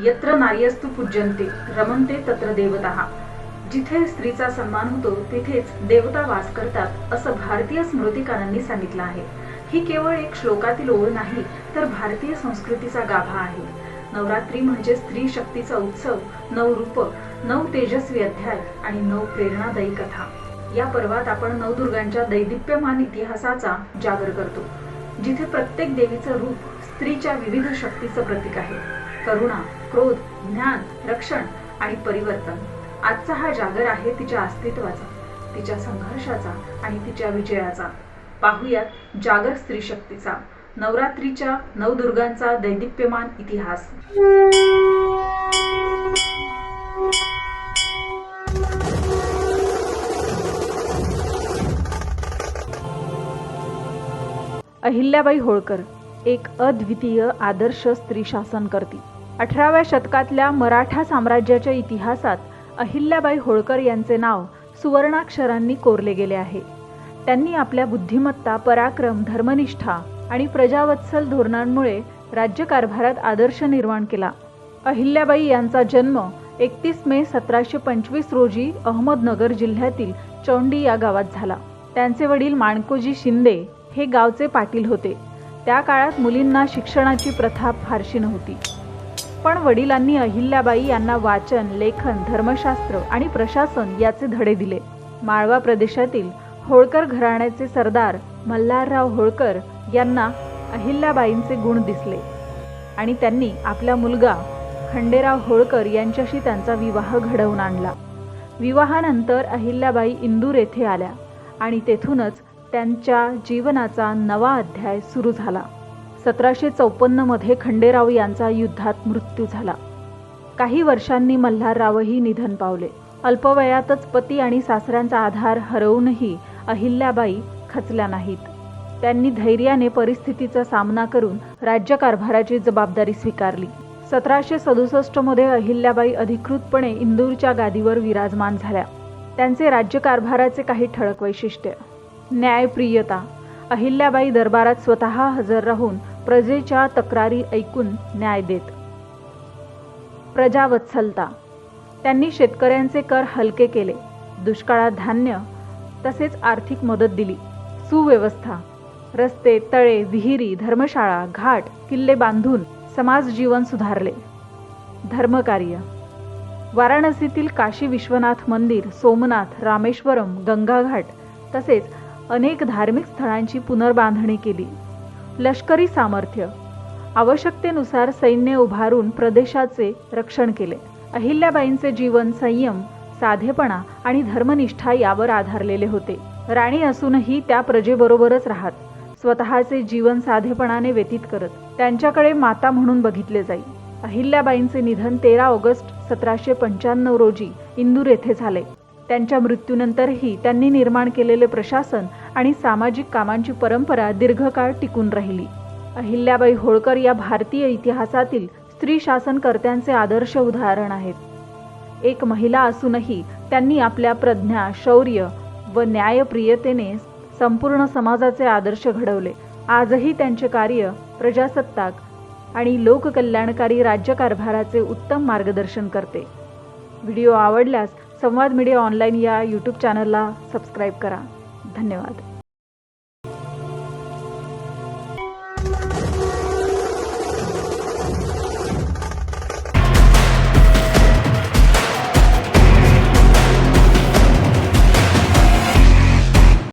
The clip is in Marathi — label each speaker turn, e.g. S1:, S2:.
S1: यत्र नार्यस्तु पूज्यन्ते रमन्ते तत्र देवता. जिथे स्त्रीचा सन्मान होतो तिथेच देवता वास करतात असं भारतीय स्मृतिकारांनी सांगितलं आहे. ही केवळ एक श्लोकातील ओळ नाही तर भारतीय संस्कृतीचा गाभा आहे. नवरात्री म्हणजे स्त्री शक्तीचा उत्सव नऊ रूप नऊ तेजस्वी अध्याय आणि नऊ प्रेरणादायी कथा. या पर्वात आपण नवदुर्गांच्या दैदिप्यमान इतिहासाचा जागर करतो जिथे प्रत्येक देवीचं रूप स्त्रीच्या विविध शक्तीचं प्रतीक आहे. करुणा क्रोध ज्ञान रक्षण आणि परिवर्तन. आजचा हा जागर आहे तिच्या अस्तित्वाचा तिच्या संघर्षाचा आणि तिच्या विजयाचा. पाहुयात जागर स्त्री शक्तीचा नवरात्रीच्या नवदुर्गांचा दैदिप्यमान इतिहास. अहिल्याबाई होळकर एक अद्वितीय आदर्श स्त्री शासन करती. अठराव्या शतकातल्या मराठा साम्राज्याच्या इतिहासात अहिल्याबाई होळकर यांचे नाव सुवर्णाक्षरांनी कोरले गेले आहे. त्यांनी आपल्या बुद्धिमत्ता पराक्रम धर्मनिष्ठा आणि प्रजावत्सल धोरणांमुळे राज्यकारभारात आदर्श निर्माण केला. अहिल्याबाई यांचा जन्म एकतीस मे सतराशे पंचवीस रोजी अहमदनगर जिल्ह्यातील चौंडी या गावात झाला. त्यांचे वडील माणकोजी शिंदे हे गावचे पाटील होते. त्या काळात मुलींना शिक्षणाची प्रथा फारशी नव्हती. पण वडिलांनी अहिल्याबाई यांना वाचन लेखन धर्मशास्त्र आणि प्रशासन याचे धडे दिले. माळवा प्रदेशातील होळकर घराण्याचे सरदार मल्हारराव होळकर यांना अहिल्याबाईंचे गुण दिसले आणि त्यांनी आपला मुलगा खंडेराव होळकर यांच्याशी त्यांचा विवाह घडवून आणला. विवाहानंतर अहिल्याबाई इंदूर येथे आल्या आणि तेथूनच त्यांच्या जीवनाचा नवा अध्याय सुरू झाला. सतराशे चौपन्नमध्ये खंडेराव यांचा युद्धात मृत्यू झाला. काही वर्षांनी मल्हाररावही निधन पावले. अल्पवयातच पती आणि सासऱ्यांचा आधार हरवूनही अहिल्याबाई खचल्या नाहीत. त्यांनी धैर्याने परिस्थितीचा सामना करून राज्यकारभाराची जबाबदारी स्वीकारली. सतराशे सदुसष्टमध्ये अहिल्याबाई अधिकृतपणे इंदूरच्या गादीवर विराजमान झाल्या. त्यांचे राज्यकारभाराचे काही ठळक वैशिष्ट्य. न्यायप्रियता. अहिल्याबाई दरबारात स्वतः हजर राहून प्रजेच्या तक्रारी ऐकून न्याय देत. प्रजावत्सलता त्यांनी शेतकऱ्यांचे कर हलके केले. दुष्काळात धान्य तसेच आर्थिक मदत दिली. सुव्यवस्था. रस्ते तळे विहिरी धर्मशाळा घाट किल्ले बांधून समाज जीवन सुधारले. धर्मकार्य. वाराणसीतील काशी विश्वनाथ मंदिर सोमनाथ रामेश्वरम गंगाघाट तसेच अनेक धार्मिक स्थळांची पुनर्बांधणी केली. लष्करी सामर्थ्य. आवश्यकतेनुसार सैन्य उभारून प्रदेशाचे रक्षण केले. अहिल्याबाईंचे जीवन संयम साधेपणा आणि धर्मनिष्ठा यावर आधारलेले होते. राणी असूनही त्या प्रजेबरोबरच राहत. स्वतःचे जीवन साधेपणाने व्यतीत करत त्यांच्याकडे माता म्हणून बघितले जाई. अहिल्याबाईंचे निधन तेरा ऑगस्ट सतराशे पंच्याण्णव रोजी इंदूर येथे झाले. त्यांच्या मृत्यूनंतरही त्यांनी निर्माण केलेले प्रशासन आणि सामाजिक कामांची परंपरा दीर्घकाळ टिकून राहिली. अहिल्याबाई होळकर या भारतीय इतिहासातील स्त्री शासनकर्त्यांचे आदर्श उदाहरण आहेत. एक महिला असूनही त्यांनी आपल्या प्रज्ञा शौर्य व न्यायप्रियतेने संपूर्ण समाजाचे आदर्श घडवले. आजही त्यांचे कार्य प्रजासत्ताक आणि लोककल्याणकारी राज्यकारभाराचे उत्तम मार्गदर्शन करते. व्हिडिओ आवडल्यास संवाद मीडिया ऑनलाईन या यूट्यूब चॅनलला सबस्क्राईब करा. धन्यवाद.